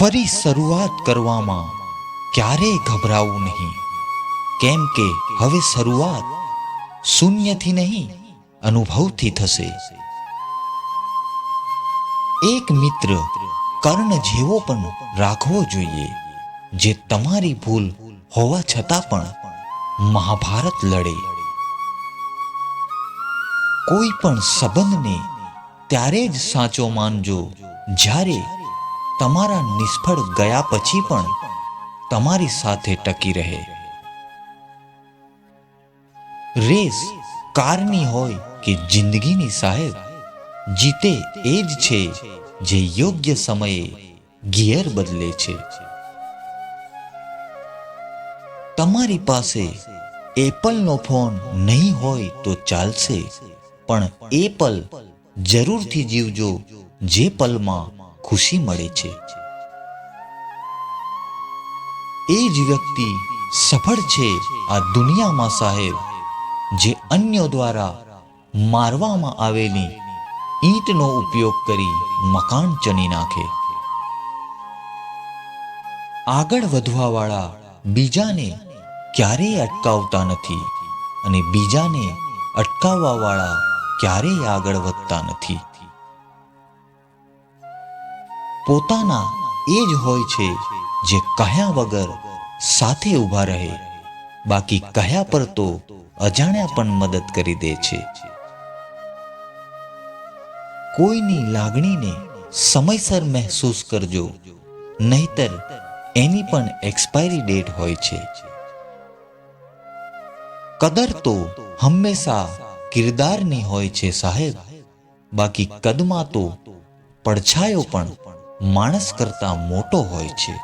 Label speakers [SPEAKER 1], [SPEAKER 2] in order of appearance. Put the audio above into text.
[SPEAKER 1] ફરી શરૂઆત કરવામાં ક્યારેય ગભરાવું નહીં. કેમ કે હવે શરૂઆત શૂન્યથી નહીં, અનુભવથી થશે. એક મિત્ર કર્ણ જેવો પણ રાખવો જોઈએ, જે તમારી ભૂલ હોવા છતાં પણ મહાભારત લડે. કોઈ પણ સંબંધને ત્યારે જ સાચો માનજો જ્યારે તમારા નિષ્ફળ ગયા પછી પણ તમારી સાથે ટકી રહે. રેસ કારની હોય કે જિંદગીની સાહેબ, જીતે એ જ છે જે યોગ્ય સમયે ગિયર બદલે છે. તમારી પાસે એપલનો ફોન નહીં હોય તો ચાલશે, પણ એપલ પલ જરૂરથી જીવજો જે પલમાં ખુશી મળે છે. એ જ વ્યક્તિ સફળ છે આ દુનિયામાં સાહેબ, જે અન્યો દ્વારા મારવામાં આવેલી ઈંટનો ઉપયોગ કરી મકાન ચણી નાખે. આગળ વધવાવાળા બીજાને ક્યારેય અટકાવતા નથી અને બીજાને અટકાવવાવાળા ક્યારેય આગળ વધતા નથી. પોતાના એ જ હોય છે જે કહ્યા વગર સાથે ઊભા રહે. બાકી કહ્યા પર તો અજાણ્યા પણ મદદ કરી દે છે. કોઈની લાગણીને સમયસર મહેસૂસ કરજો, નહીતર એની પણ એક્સપાયરી ડેટ હોય છે. કદર તો હંમેશા કિરદારની હોય છે સાહેબ, બાકી કદમાં તો પડછાયો પણ માણસ કરતાં મોટો હોય છે.